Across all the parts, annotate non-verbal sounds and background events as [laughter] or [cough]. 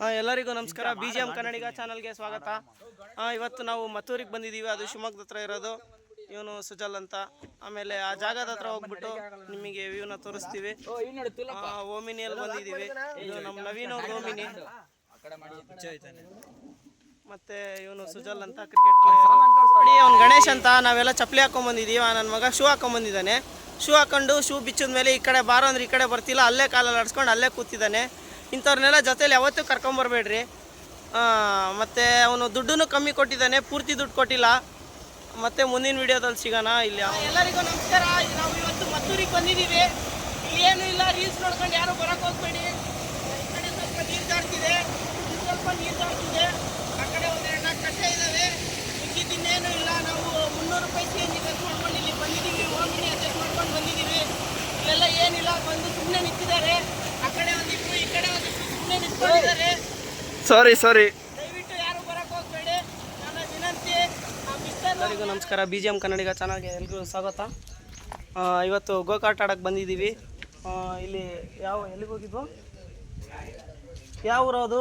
ಆ, ಎಲ್ಲರಿಗೂ ನಮಸ್ಕಾರ. ಬಿ ಜಿ ಎಂ ಕನ್ನಡಿಗ ಚಾನಲ್ಗೆ ಸ್ವಾಗತ. ಆ, ಇವತ್ತು ನಾವು ಮತ್ತೂರಿಗೆ ಬಂದಿದ್ದೀವಿ. ಅದು ಶಿವಮೊಗ್ಗದ ಹತ್ರ ಇರೋದು. ಇವನು ಸುಜಲ್ ಅಂತ. ಆಮೇಲೆ ಆ ಜಾಗದ ಹತ್ರ ಹೋಗ್ಬಿಟ್ಟು ನಿಮಗೆ ವ್ಯೂನ ತೋರಿಸ್ತೀವಿ. ಓಮಿನಿಯಲ್ಲಿ ಬಂದಿದ್ದೀವಿ. ಇದು ನಮ್ಮ ನವೀನ್ ಅವ್ರ ಓಮಿನಿ. ಮತ್ತೆ ಇವನು ಸುಜಲ್ ಅಂತ ಕ್ರಿಕೆಟ್ ಪ್ಲೇಯರ್ ಅವ್ನು ಗಣೇಶ್ ಅಂತ. ನಾವೆಲ್ಲ ಚಪ್ಪಲಿ ಹಾಕೊಂಡ್ಬಂದಿದ್ದೀವಿ ನನ್ನ ಮಗ ಶೂ ಹಾಕೊಂಡ್ಬಂದಿದ್ದಾನೆ ಶೂ ಹಾಕೊಂಡು ಶೂ ಬಿಚ್ಚಿದ ಮೇಲೆ ಈ ಕಡೆ ಬಾರೋ ಅಂದ್ರೆ ಈ ಕಡೆ ಬರ್ತಿಲ್ಲ. ಅಲ್ಲೇ ಕಾಲಲ್ಲಿ ಆಡಿಸ್ಕೊಂಡು ಅಲ್ಲೇ ಕೂತಿದ್ದಾನೆ. ಇಂಥವ್ರನ್ನೆಲ್ಲ ಜೊತೇಲಿ ಯಾವತ್ತೂ ಕರ್ಕೊಂಬರ್ಬೇಡ್ರಿ ಮತ್ತು ಅವನು ದುಡ್ಡನ್ನು ಕಮ್ಮಿ ಕೊಟ್ಟಿದ್ದಾನೆ, ಪೂರ್ತಿ ದುಡ್ಡು ಕೊಟ್ಟಿಲ್ಲ. ಮತ್ತೆ ಮುಂದಿನ ವಿಡಿಯೋದಲ್ಲಿ ಸಿಗೋಣ ಇಲ್ಲಿ. ಎಲ್ಲರಿಗೂ ನಮಸ್ಕಾರ. ನಾವು ಇವತ್ತು ಮದ್ದೂರಿಗೆ ಬಂದಿದ್ದೀವಿ. ಇಲ್ಲಿ ಏನು ಇಲ್ಲ, ರೀಲ್ಸ್ ನೋಡ್ಕೊಂಡು ಯಾರು ಬರಕ್ಕೆ ಹೋಗ್ಬೇಡಿ. ಸ್ವಲ್ಪ ನೀರು ಇಲ್ಲಿ ಸ್ವಲ್ಪ ನೀರು ಜಾಡ್ತಿದೆ ಆ ಕಡೆ ಒಂದು ಎರಡು ನಾಲ್ಕು ಕಟ್ಟೆ ಇದ್ದಾವೆ ಇನ್ನೇನು ಇಲ್ಲ ನಾವು ಮುನ್ನೂರು ರೂಪಾಯಿ ಸಿ ಎನ್ ಜಿ ಖರ್ಚು ಮಾಡ್ಕೊಂಡು ಇಲ್ಲಿ ಬಂದಿದ್ದೀವಿ ಓಮಿನಿ ಅಡ್ಜಸ್ಟ್ ಮಾಡ್ಕೊಂಡು ಬಂದಿದ್ದೀವಿ ಇಲ್ಲೆಲ್ಲ ಏನಿಲ್ಲ ಬಂದು ಸುಮ್ಮನೆ ನಿಂತಿದ್ದಾರೆ ಆ ಕಡೆ ಒಂದಿಷ್ಟು ಈ ಕಡೆ ಒಂದಿಷ್ಟು ಸುಮ್ಮನೆ ನಿಂತ್ಕೊಂಡಿದ್ದಾರೆ ಸಾರಿ ಸಾರಿ ದಯವಿಟ್ಟು ಯಾರು ಬರಕ್ಕೆ ಹೋಗ್ಬೇಡಿ. ನನ್ನ ವಿನಂತಿ ಎಲ್ಲರಿಗೂ ನಮಸ್ಕಾರ. ಬಿ ಜಿ ಎಂ ಕನ್ನಡಿಗ ಚಾನಲ್ಗೆ ಎಲ್ರಿಗೂ ಸ್ವಾಗತ. ಆ, ಇವತ್ತು ಗೋಕಾಟ್ ಆಡೋಕ್ಕೆ ಬಂದಿದ್ದೀವಿ. ಇಲ್ಲಿ ಯಾವ ಎಲ್ಲಿಗೆ ಹೋಗಿದ್ವು? ಯಾವ ಊರು ಅದು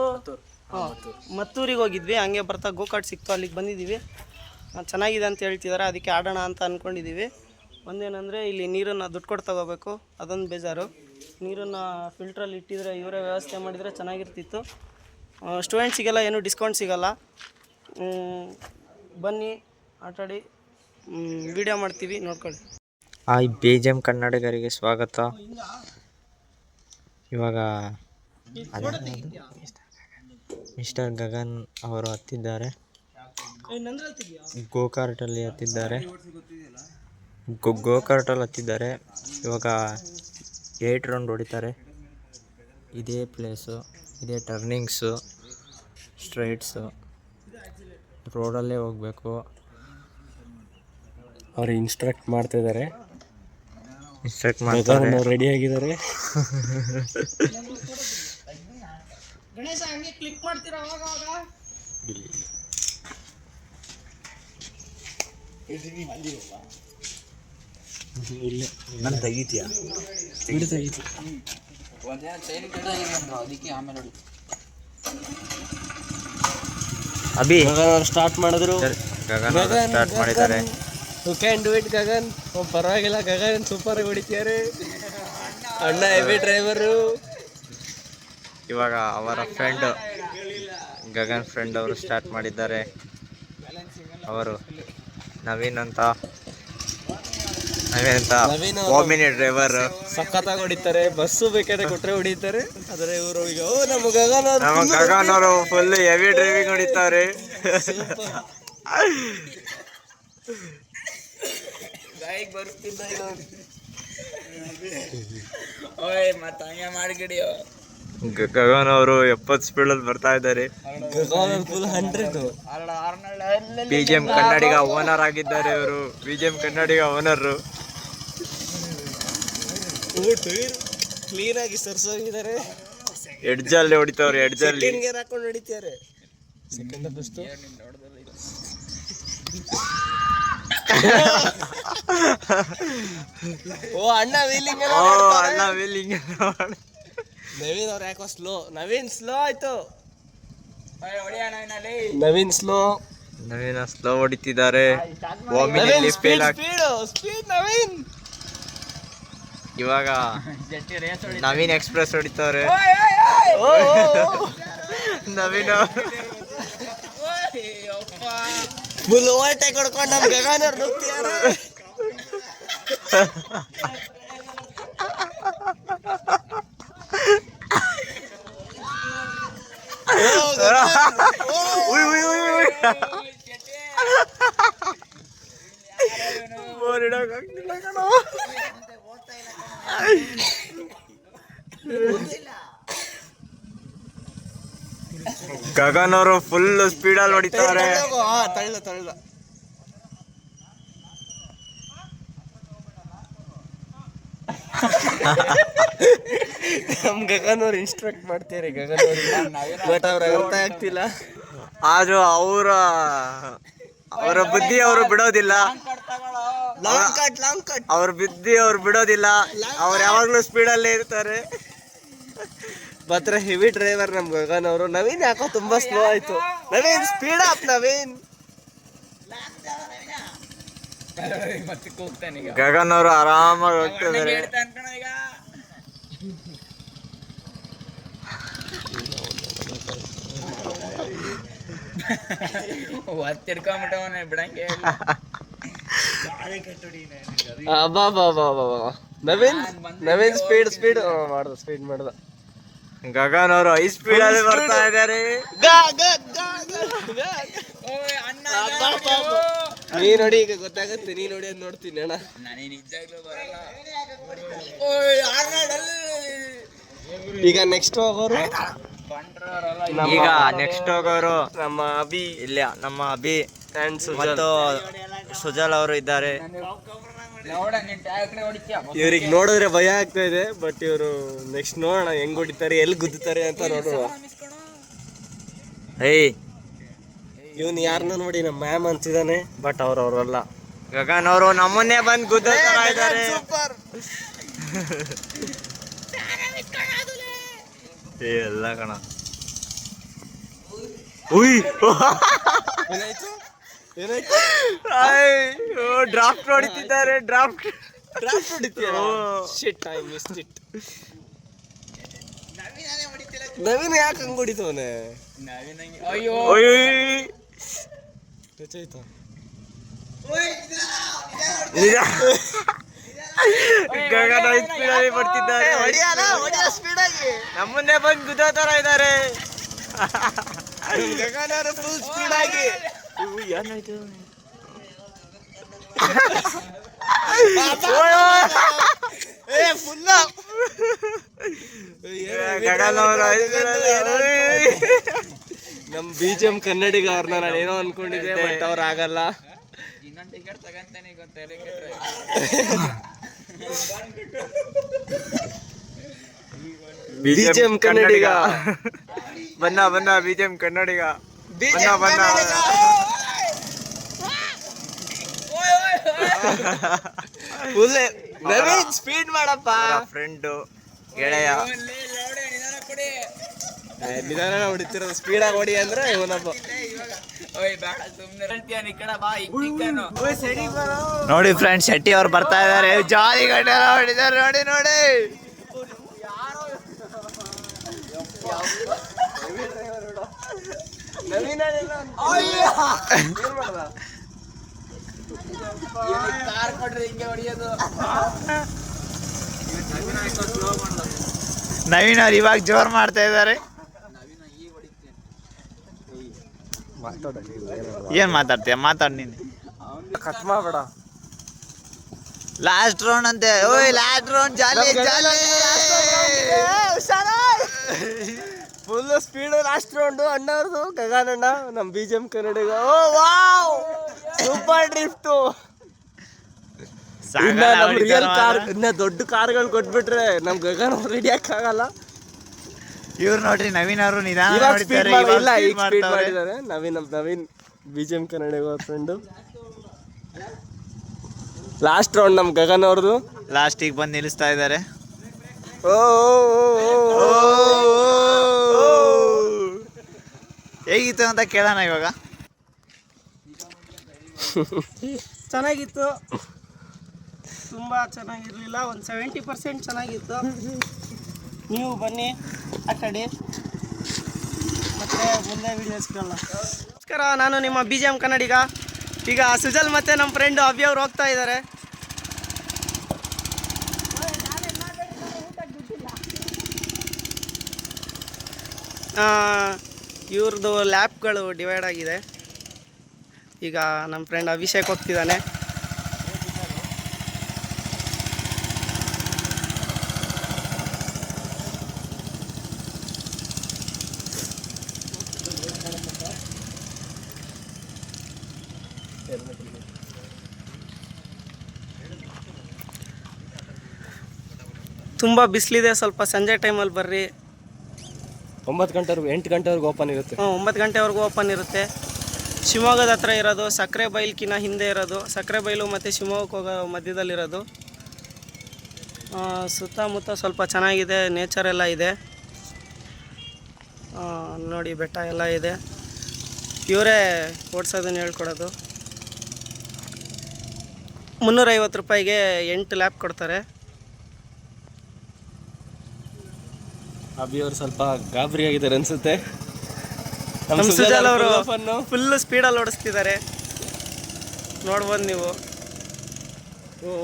ಹಾಂ ಮತ್ತೂರಿಗೆ ಹೋಗಿದ್ವಿ. ಹಂಗೆ ಬರ್ತಾ ಗೋಕಾಟ್ ಸಿಕ್ತು. ಅಲ್ಲಿಗೆ ಬಂದಿದ್ದೀವಿ. ಚೆನ್ನಾಗಿದೆ ಅಂತ ಹೇಳ್ತಿದ್ದಾರೆ ಅದಕ್ಕೆ ಆಡೋಣ ಅಂತ ಅಂದ್ಕೊಂಡಿದ್ದೀವಿ ಒಂದೇನಂದರೆ ಇಲ್ಲಿ ನೀರನ್ನು ದುಡ್ಡು ಕೊಟ್ಟು ತಗೋಬೇಕು. ಅದೊಂದು ಬೇಜಾರು. ನೀರನ್ನು ಫಿಲ್ಟ್ರಲ್ಲಿ ಇಟ್ಟಿದ್ರೆ ಇವರೇ ವ್ಯವಸ್ಥೆ ಮಾಡಿದರೆ ಚೆನ್ನಾಗಿರ್ತಿತ್ತು. ಸ್ಟೂಡೆಂಟ್ಸಿಗೆಲ್ಲ ಏನು ಡಿಸ್ಕೌಂಟ್ ಸಿಗಲ್ಲ. ಬನ್ನಿ, ಆಟಾಡಿ ವಿಡಿಯೋ ಮಾಡ್ತೀವಿ, ನೋಡ್ಕೊಳ್ಳಿ. ಹಾಯ್ ಬಿ ಜಿ ಎಂ ಕನ್ನಡಿಗರಿಗೆ ಸ್ವಾಗತ. ಇವಾಗ ಮಿಸ್ಟರ್ ಗಗನ್ ಅವರು ಹತ್ತಿದ್ದಾರೆ. ಗೋಕಾರ್ಟಲ್ಲಿ ಹತ್ತಿದ್ದಾರೆ. ಗೋಕಾರ್ಟಲ್ಲಿ ಹತ್ತಿದ್ದಾರೆ. ಇವಾಗ ಏಟ್ ರೌಂಡ್ ಹೊಡಿತಾರೆ. ಇದೇ ಪ್ಲೇಸು ಇದೇ ಟರ್ನಿಂಗ್ಸು ಸ್ಟ್ರೈಟ್ಸು ರೋಡಲ್ಲೇ ಹೋಗಬೇಕು. ಅವ್ರು ಇನ್ಸ್ಟ್ರಕ್ಟ್ ಮಾಡ್ತಾ ಇದ್ದಾರೆ ಇನ್ಸ್ಟ್ರಕ್ಟ್ ಮಾಡ್ತಾರೆ. ರೆಡಿ ಆಗಿದ್ದಾರೆ ಗಣೇಶ ಹಂಗೆ ಕ್ಲಿಕ್ ಮಾಡ್ತೀರಾ ಅವಾಗ ಅವಾಗ ಇಲ್ಲ ನಾನು ತೆಗಿತೀಯ ಹಿಡಿತ ಐತಿ ಅಭಿ. ಸ್ಟಾರ್ಟ್ ಮಾಡಿದ್ರು. ಗಗನ್ ಸ್ಟಾರ್ಟ್ ಮಾಡಿದ್ದಾರೆ. You can do it Gagan. ಪರವಾಗಿಲ್ಲ ಗಗನ್ ಸೂಪರ್ ಹೊಡಿತಾರೆ ಅಣ್ಣ ಹೆವಿ ಡ್ರೈವರು ಇವಾಗ ಅವರ ಫ್ರೆಂಡ್ ಗಗನ್ ಫ್ರೆಂಡ್ ಅವರು ಸ್ಟಾರ್ಟ್ ಮಾಡಿದ್ದಾರೆ. ಅವರು ನವೀನ್ ಅಂತ ನವೀನ್ ಅಂತ ನವೀನ್ ಅವರು- ಓಮಿನಿ ಡ್ರೈವರ್ ಸಖತ್ತಾಗಿ ಹೊಡಿತಾರೆ ಬಸ್ಸು ಬೇಕಾದ್ರೆ ಕೊಟ್ರೆ ಹೊಡಿತಾರೆ. ಆದ್ರೆ ಇವರು ಈಗ ಓ ನಮ್ಮ ಗಗನ ಅವ್ರು ನಮ್ಮ ಗಗನವರು ಅವರು ಫುಲ್ ಹೆವಿ ಡ್ರೈವಿಂಗ್ ಹೊಡಿತಾರೆ. ಗ- ಗಗನ್ ಅವರು ಎಪ್ಪತ್ತು ಸ್ಪೀಡಲ್ಲಿ ಬರ್ತಾ ಇದ್ದಾರೆ. B G M Kannadiga owner ಆಗಿದ್ದಾರೆ ಇವರು. B G M Kannadiga owner clean ಆಗಿ ಸರ್ಸೋಗಿದ್ದಾರೆ. ಎಡ್ಜಲ್ಲಿ ಹೊಡಿತಾವ್ರೆ ಎಡ್ಜಲ್ಲಿ ಗೇರ್ ಹಾಕೊಂಡು ಹೊಡಿತಾರೆ. ಸೆಕೆಂಡ್ ಬೆಸ್ಟ್ ಓ ಅಣ್ಣ ವೀಲಿಂಗ್ ಓ ಅಣ್ಣ ವೀಲಿಂಗ್ ನವೀನ್ ಅವ್ರು ಯಾಕೋ ಸ್ಲೋ ನವೀನ್ ಸ್ಲೋ ಆಯ್ತು. Naveen slow Naveen slow ಹೊಡಿತಿದ್ದಾರೆ. Fail speed speed Naveen. ಇವಾಗ ನವೀನ್ ಎಕ್ಸ್ಪ್ರೆಸ್ ಹೊಡಿತವ್ರೆ. ನವೀನ್ ಫುಲ್ ಓವರ್ಟೇಕ್ ಹೊಡ್ಕೊಂಡು ನಮ್ ಗಗನ್ ಅವ್ರು ನುಗ್ತಿದ್ದಾರೆ ಉಯ್ ಉಯ್ ಉಯ್ ಉಯ್. ಬೋರ್ ಇಡಕ್ಕಾಗ್ತಿಲ್ಲ ಕಣೋ. ಗಗನ್ ಅವರು ಫುಲ್ ಸ್ಪೀಡಲ್ಲಿ ಹೊಡಿತಾರೆ. ತಳ್ಳ ತಳ್ಳ ನಮ್ ಗಗನ್ ಅವ್ರು ಇನ್ಸ್ಟ್ರಕ್ಟ್ ಮಾಡ್ತಾರೆ ಗಗನ್ ಅವ್ರಿಗೆ ಬಟ್ ಅವ್ರಿಗೆ ಅರ್ಥ ಆಗ್ತಿಲ್ಲ? ಆದ್ರೂ ಅವರ ಅವರ ಬುದ್ಧಿ ಅವರು ಬಿಡೋದಿಲ್ಲ. ಲಾಂಗ್ ಕಟ್ ಲಾಂಗ್ ಕಟ್ ಅವ್ರ ಬಿದ್ದಿ ಅವ್ರು ಬಿಡೋದಿಲ್ಲ. ಅವ್ರು ಯಾವಾಗ್ಲೂ ಸ್ಪೀಡಲ್ಲೇ ಇರ್ತಾರೆ. ಮಾತ್ರ ಹೆವಿ ಡ್ರೈವರ್ ನಮ್ ಗಗನ್ ಅವರು. ನವೀನ್ ಯಾಕೋ ತುಂಬಾ ಸ್ಲೋ ಆಯ್ತು. Naveen speed up Naveen. Gagan ಅವರು ಆರಾಮಾಗಿ ಹೋಗ್ತಿದ್ದಾರೆ ಒತ್ತಿಡ್ಕೊಂಬಿಟ್ಟವನೆ ಬಿಡಂಗೆ [laughs] ಅಬ್ಬಾ ಬಾ ಬಾ ಬಾ ಬಾ ನವೀನ್ ನವೀನ್ ಸ್ಪೀಡ್ ಸ್ಪೀಡ್ ಮಾಡ್ದ ಸ್ಪೀಡ್ ಮಾಡ್ದ. ಗಗನ್ ಅವರು ಹೈ ಸ್ಪೀಡ್ ಅಲ್ಲಿ ಬರ್ತಾ ಇದಾರೆ ನೀ ನೋಡಿ ಈಗ ಗೊತ್ತಾಗತ್ತೆ ನೀ ನೋಡಿ ಅದ್ ನೋಡ್ತೀನಿ ಅಣ್ಣ. ನನಗೆ ನಿಜಾಗ್ಲೂ ಬರಲ್ಲ. ಈಗ ನೆಕ್ಸ್ಟ್ ಹೋಗೋರು? ಈಗ ನೆಕ್ಸ್ಟ್ ಹೋಗೋರು? ನಮ್ಮ ಅಭಿ ಇಲ್ಲ ನಮ್ಮ ಅಭಿ ಫ್ರೆಂಡ್ಸ್ ಮತ್ತು ಸುಜಲ್ ಅವರು ಇದ್ದಾರೆ. ಇವ್ರಿಗೆ ನೋಡಿದ್ರೆ ಭಯ ಆಗ್ತಾ ಇದೆ ಬಟ್ ಇವರು ನೆಕ್ಸ್ಟ್ ನೋಡೋಣ ಹೆಂಗ್ ಹೊಡಿತಾರೆ ಎಲ್ಲಿ ಗುದ್ದುತ್ತಾರೆ ಅಂತ ನೋಡುವ. ಹೇಯ್ ಇವನ್ ಯಾರನ್ನ ನೋಡಿ ನಮ್ಮ ಮ್ಯಾಮ್ ಅಂತಿದ್ದಾನೆ ಬಟ್ ಅವ್ರ ಅವ್ರಲ್ಲ. ಗಗನ್ ಅವರು ನಮ್ಮನ್ನೇ ಬಂದು ಗುದ್ದ ಇದ್ದಾರೆ. ಎಲ್ಲ ಕಣ. ಉಯ್. [laughs] ಡ್ರಾಫ್ಟ್ ಹೊಡಿತಿದ್ದಾರೆ draft draft ಹೊಡಿತೀಯ? Shit I miss it Naveen ಯಾಕೆ ಹಂಗ್ ಹೊಡಿತವನೆ? ಅಯ್ಯೋ. ನಿಜ ಗಗನ್ ಹೈ ಸ್ಪೀಡ್ ಆಗಿ ಬರ್ತಿದ್ದಾರೆ. ನಮ್ಮನ್ನೇ ಬಂದು ಗುದ್ದೋ ತರ ಇದ್ದಾರೆ. ಫುಲ್ ಸ್ಪೀಡ್ ಏನಾಯ್ತು ಅಲ್ಲಿ ನಮ್ ಬಿ ಜಿ ಎಂ ಕನ್ನಡಿಗ ಅವ್ರನ್ನ ನಾನು ಏನೋ ಅನ್ಕೊಂಡಿದ್ದೆ ಬಟ್ ಅವ್ರ ಆಗಲ್ಲ ಬಿ ಜಿ ಎಂ ಕನ್ನಡಿಗ. ಬನ್ನ ಬನ್ನ ಬಿ ಕನ್ನಡಿಗ ಎಂ ಬನ್ನ ಫುಲ್ ಬಣ್ಣ ಸ್ಪೀಡ್ ಮಾಡಪ್ಪ ಫ್ರೆಂಡು ಗೆಳೆಯ. ನಿಧಾನ ಹೊಡಿತಿರೋದು. ಸ್ಪೀಡ್ ಆಗಿ ಹೊಡಿ ಅಂದ್ರೆ ಇವನಪ್ಪ ನೋಡಿ ಫ್ರೆಂಡ್ ಶೆಟ್ಟಿ ಅವ್ರು ಬರ್ತಾ ಇದಾರೆ ಜಾಲಿ ಗಂಟೆ ಹೊಡಿದಾರೆ ನೋಡಿ ನೋಡಿ. ಕಾರ್ ಕೊಡ್ರಿ ಹಿಂಗೆ ಹೊಡಿಯೋದು ನವೀನ್ ಅವ್ರು ಇವಾಗ ಜೋರ್ ಮಾಡ್ತಾ ಇದ್ದಾರೆ. ಏನ್ ಮಾತಾಡ್ತೀಯ? ಮಾತಾಡ್ ನೀನು. ಕಟ್ ಮಾಡಬೇಡ. ಲಾಸ್ಟ್ ರೌಂಡ್ ಅಂತೆ. ಓಯ್ last round jolly jolly. Full speed last round ಅಣ್ಣವ್ರದು Gagan ಅಣ್ಣ ನಮ್ ಬಿ ಜಿ ಎಂ ಕನ್ನಡಿಗ ಓ ವಾವ್ ಸೂಪರ್ ಡ್ರಿಫ್ಟ್ ಇನ್ನ ನಮ್ ರಿಯಲ್ ಕಾರ್ ಇನ್ನ ದೊಡ್ಡ ಕಾರ್ಗಳು ಕೊಟ್ಬಿಟ್ರೆ ನಮ್ ಗಗನ್ ಹಿಡಿಯಕ್ ಆಗಲ್ಲ ಇವ್ರು ನೋಡ್ರಿ ನವೀನ್ ಅವರು ನಿಧಾನ ಇವಾಗ ಸ್ಪೀಡ್ speed ಈಗ ಸ್ಪೀಡ್. ಮಾಡಿದ್ದಾರೆ ನವೀನ್ ನಮ್ Naveen B G M Kannadiga friend last round ನಮ್ ಗಗನ್ ಅವ್ರದ್ದು ಲಾಸ್ಟಿಗೆ ಬಂದು ನಿಲ್ಲಿಸ್ತಾ ಇದ್ದಾರೆ ಓ ಹೇಗಿತ್ತು ಅಂತ ಕೇಳೋಣ ಇವಾಗ. ಚೆನ್ನಾಗಿತ್ತು. ತುಂಬ ಚೆನ್ನಾಗಿರಲಿಲ್ಲ, ಒಂದು ಸೆವೆಂಟಿ ಪರ್ಸೆಂಟ್ ಚೆನ್ನಾಗಿತ್ತು. ನೀವು ಬನ್ನಿ, ಆ ಕಡೆ. ಮತ್ತೆ ಮುಂದೆ ವಿಡಿಯೋ ಸಿಗಲ್ಲ ನಮಸ್ಕಾರ, ನಾನು ನಿಮ್ಮ ಬಿ ಜಿ ಎಂ ಕನ್ನಡಿಗ. ಈಗ ಸುಜಲ್ ಮತ್ತು ನಮ್ಮ ಫ್ರೆಂಡು ಅಭಿ ಅವ್ರು ಹೋಗ್ತಾ ಇದ್ದಾರೆ ಇವ್ರದ್ದು ಲ್ಯಾಪ್ಗಳು ಡಿವೈಡ್ ಆಗಿದೆ. ಈಗ ನಮ್ಮ ಫ್ರೆಂಡ್ ಅಭಿಷೇಕ್ ಹೋಗ್ತಿದ್ದಾನೆ. ತುಂಬ ಬಿಸಿಲಿದೆ, ಸ್ವಲ್ಪ ಸಂಜೆ ಟೈಮಲ್ಲಿ ಬರ್ರಿ. ಒಂಬತ್ತು ಗಂಟೆವರೆಗೂ, ಎಂಟು ಗಂಟೆವರೆಗೂ ಓಪನ್ ಇರುತ್ತೆ. ಒಂಬತ್ತು ಗಂಟೆವರೆಗೂ ಓಪನ್ ಇರುತ್ತೆ. ಶಿವಮೊಗ್ಗದ ಹತ್ರ ಇರೋದು ಸಕ್ಕರೆ ಬೈಲ್ಕಿನ ಹಿಂದೆ ಇರೋದು ಸಕ್ಕರೆ ಬೈಲು ಮತ್ತು ಶಿವಮೊಗ್ಗಕ್ಕೆ ಹೋಗೋ ಮಧ್ಯದಲ್ಲಿರೋದು. ಸುತ್ತಮುತ್ತ ಸ್ವಲ್ಪ ಚೆನ್ನಾಗಿದೆ ನೇಚರ್ ಎಲ್ಲ ಇದೆ. ನೋಡಿ, ಬೆಟ್ಟ ಎಲ್ಲ ಇದೆ. ಇವರೇ ಓಡಿಸೋದನ್ನು ಹೇಳ್ಕೊಡೋದು. ಮುನ್ನೂರೈವತ್ತು ರೂಪಾಯಿಗೆ ಎಂಟು ಲ್ಯಾಪ್ ಕೊಡ್ತಾರೆ. ಅಭಿ ಅವರು ಸ್ವಲ್ಪ ಗಾಬರಿ ಆಗಿದ್ದಾರೆ ಅನ್ಸುತ್ತೆ. ನಮ್ಮ ಸುಜಾಲ್ ಅವರು ಫುಲ್ ಸ್ಪೀಡಲ್ಲಿ ಓಡಿಸ್ತಿದ್ದಾರೆ. ನೋಡ್ಬೋದು ನೀವು.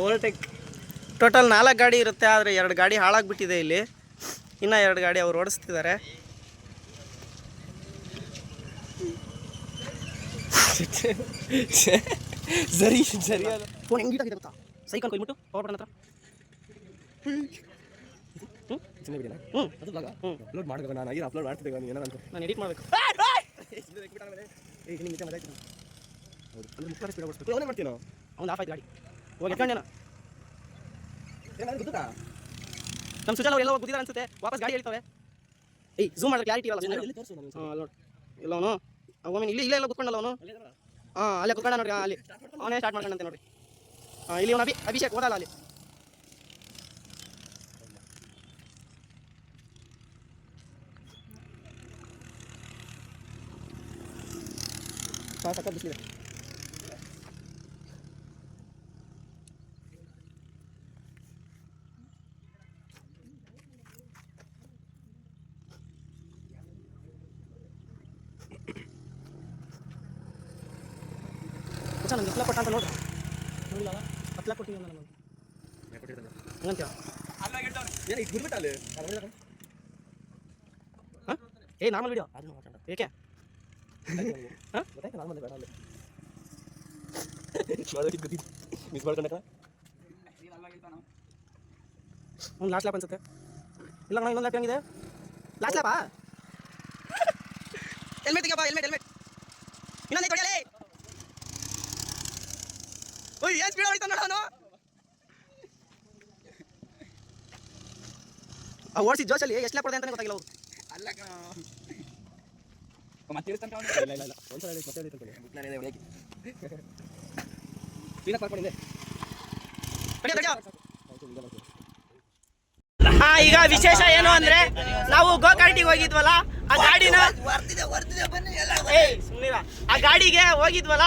ಓವರ್ಟೇಕ್ ಟೋಟಲ್ ನಾಲ್ಕು ಗಾಡಿ ಇರುತ್ತೆ ಆದರೆ ಎರಡು ಗಾಡಿ ಹಾಳಾಗ್ಬಿಟ್ಟಿದೆ ಇಲ್ಲಿ. ಇನ್ನು ಎರಡು ಗಾಡಿ ಅವ್ರು ಓಡಿಸ್ತಿದ್ದಾರೆ. ಸರಿ ಸರಿ. ಸೈಕಲ್ ಕೊಯ್ಬಿಟ್ಟು ಬಟನ್ ಹತ್ರ. ಸುಮ್ಮನೆ ಬಿಡಿ ಹ್ಞೂ ಅದು ಬ್ಲಾಗ ಹ್ಞೂ ಅಪ್ಲೋಡ್ ಮಾಡ್ಬೇಕು ನಾನು ಈಗ ಅಪ್ಲೋಡ್ ಮಾಡ್ತಿದ್ದೆ ನೀನು ಏನಂತ. ನಾನು ಎಡಿಟ್ ಮಾಡಬೇಕು. ಏ ನಿಮ್ಗೆ ಮಾತಾಯ್ತು ಹೌದು ಅಂದ್ರೆ ಮುಖ್ಯ ಸ್ಪೀಡ್ ಓಡಿಸ್ಬೇಕು. ಅವನೇ ಮಾಡ್ತೀನೋ ಅವ್ನು ಆಫ್ ಆಯ್ತು ಗಾಡಿ. ಹೋಗಿ ಏನಾದ್ರು ಗೊತ್ತಾ ನಮ್ಮ ಸುಜಲ್ ಅವ್ರು ಎಲ್ಲ ಗುದ್ದಿದ್ದಾರೆ ಅನ್ಸುತ್ತೆ. ವಾಪಸ್ ಗಾಡಿ ಹೇಳ್ತವೆ ಏಯ್ ಝೂಮ್ ಮಾಡೋ ಕ್ಲಾರಿಟಿ ಇರಲ್ಲ ಎಲ್ಲಿ ತೋರಿಸು ನನಗೆ? ಹಾಂ ನೋಡಿ. ಇಲ್ಲ ಅವನು. ಒಮ್ಮೆ ಇಲ್ಲಿ ಇಲ್ಲೇ ಎಲ್ಲ ಕುತ್ಕೊಂಡಲ್ಲ ಅವನು. ಹಾಂ ಅಲ್ಲೇ ಕುತ್ಕೊಂಡ ನೋಡಿ ಅಲ್ಲಿ. ಅವನೇ ಸ್ಟಾರ್ಟ್ ಮಾಡ್ಕೊಂಡಂತೆ ನೋಡಿ ಹಾಂ ಇಲ್ಲಿ ಅವನು ಅಭಿ ಅಭಿಷೇಕ್ ಓದಲ್ಲ ಅಲ್ಲಿ. ಹಾಂ ಸಕ್ಕತ್ ಬಿಸಿಲಿದೆ ಮಚ್ಚ ನಂಗೆ ಹತ್ತು ಲಕ್ಷ ಕೊಟ್ಟ ಅಂತ ನೋಡ್ರಿ ನೋಡಿಲ್ಲ ಹತ್ತು ಲಕ್ಷ ಕೊಟ್ಟಿದ್ದೀನಿ ನಾನು ಹಂಗಂತೀವ ಏನು ಇದು ಬಿಡ್ಬಿಟ್ಟ ಅಲ್ಲಿ ಹಾಂ ಏ ನಾರ್ಮಲ್ ವಿಡಿಯೋ ಏಕೆ ಹಾಂ ಒಂದು ಲಾಸ್ಟ್ ಲ್ಯಾಪ್ ಅನ್ಸುತ್ತೆ. ಇಲ್ಲ ನಾನು ಇನ್ನೊಂದು ಲ್ಯಾಪ್ ಲಾಸ್ಟ್ ಲ್ಯಾಪಾ ಹೆಲ್ಮೆಟ್ ತೆಗಿಯಪ್ಪ ಹೆಲ್ಮೆಟ್ ಹೆಲ್ಮೆಟ್ ಇನ್ನೊಂದು ಕೊಡಿಯಲೇ ಓಯ್, ಏನು ಸ್ಪೀಡ್ ಹೊಡಿತಾನೆ ನೋಡ ಅವನು. ಓಡಿಸಿ ಜೋಶಲ್ಲಿ ಎಷ್ಟು ಲ್ಯಾಪ್ ಹೊಡೆದೆ ಅಂತ ಗೊತ್ತಾಗಿಲ್ಲ ಅವ್ರು ಮತ್ತೆ ಇರ್ತಾನೆ ಅವ್ನು. ಇಲ್ಲ ಇಲ್ಲ ಇಲ್ಲ. ಒಂದ್ಸಲ ಹೇಳಿ ಮತ್ತೆ ಹೇಳಿ ತಿಳ್ಕೊಳ್ಳಿ ನಾನಿದೆ ಹೊಡ್ಯಕ್ಕೆ. ಕ್ಲೀನಾಗಿ ಮಾಡ್ಕೊಂಡಿದ್ದೆ ತಡಿ, ತಡಿ. ಹಾ ಈಗ ವಿಶೇಷ ಏನು ಅಂದ್ರೆ ನಾವು ಗೋಕಾರ್ಟಿಗೆ ಹೋಗಿದ್ವಲ್ಲ ಆ ಗಾಡಿನ ಆ ಗಾಡಿಗೆ ಹೋಗಿದ್ವಲ್ಲ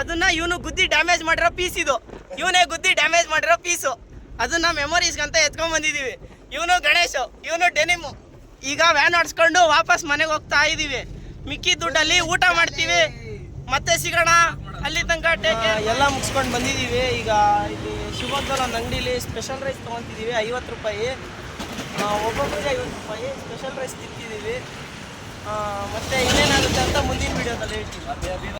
ಅದನ್ನ ಇವನು ಗುದ್ದಿ ಡ್ಯಾಮೇಜ್ ಮಾಡಿರೋ ಪೀಸ್ ಇದು. ಇವನೇ ಗುದ್ದಿ ಡ್ಯಾಮೇಜ್ ಮಾಡಿರೋ ಪೀಸು ಅದನ್ನ ಮೆಮೊರೀಸ್ಗಂತ ಎತ್ಕೊಂಡ್ ಬಂದಿದೀವಿ. ಇವನು ಗಣೇಶ್ ಇವನು ಡೆನಿಮು ಈಗ ವ್ಯಾನ್ ಹೊಡ್ಸ್ಕೊಂಡು ವಾಪಸ್ ಮನೆಗೆ ಹೋಗ್ತಾ ಇದೀವಿ. ಮಿಕ್ಕಿ ದುಡ್ಡಲ್ಲಿ ಊಟ ಮಾಡ್ತೀವಿ. ಮತ್ತೆ ಸಿಗೋಣ. ಅಲ್ಲಿ ತನಕ ಎಲ್ಲ ಮುಗಿಸ್ಕೊಂಡು ಬಂದಿದ್ದೀವಿ ಈಗ ಇಲ್ಲಿ ಶಿವಮೊಗ್ಗದಲ್ಲಿ ಒಂದು ಅಂಗಡಿಲಿ ಸ್ಪೆಷಲ್ ರೈಸ್ ತೊಗೊತಿದ್ದೀವಿ ಐವತ್ತು ರೂಪಾಯಿ. ಒಬ್ಬೊಬ್ಬರಿಗೆ ಐವತ್ತು ರೂಪಾಯಿ ಸ್ಪೆಷಲ್ ರೈಸ್ ತಿಂತಿದ್ದೀವಿ ಮತ್ತೆ ಇನ್ನೇನಾಗುತ್ತೆ ಅಂತ ಮುಂದಿನ ವಿಡಿಯೋದಲ್ಲಿ ಹೇಳ್ತೀವಿ.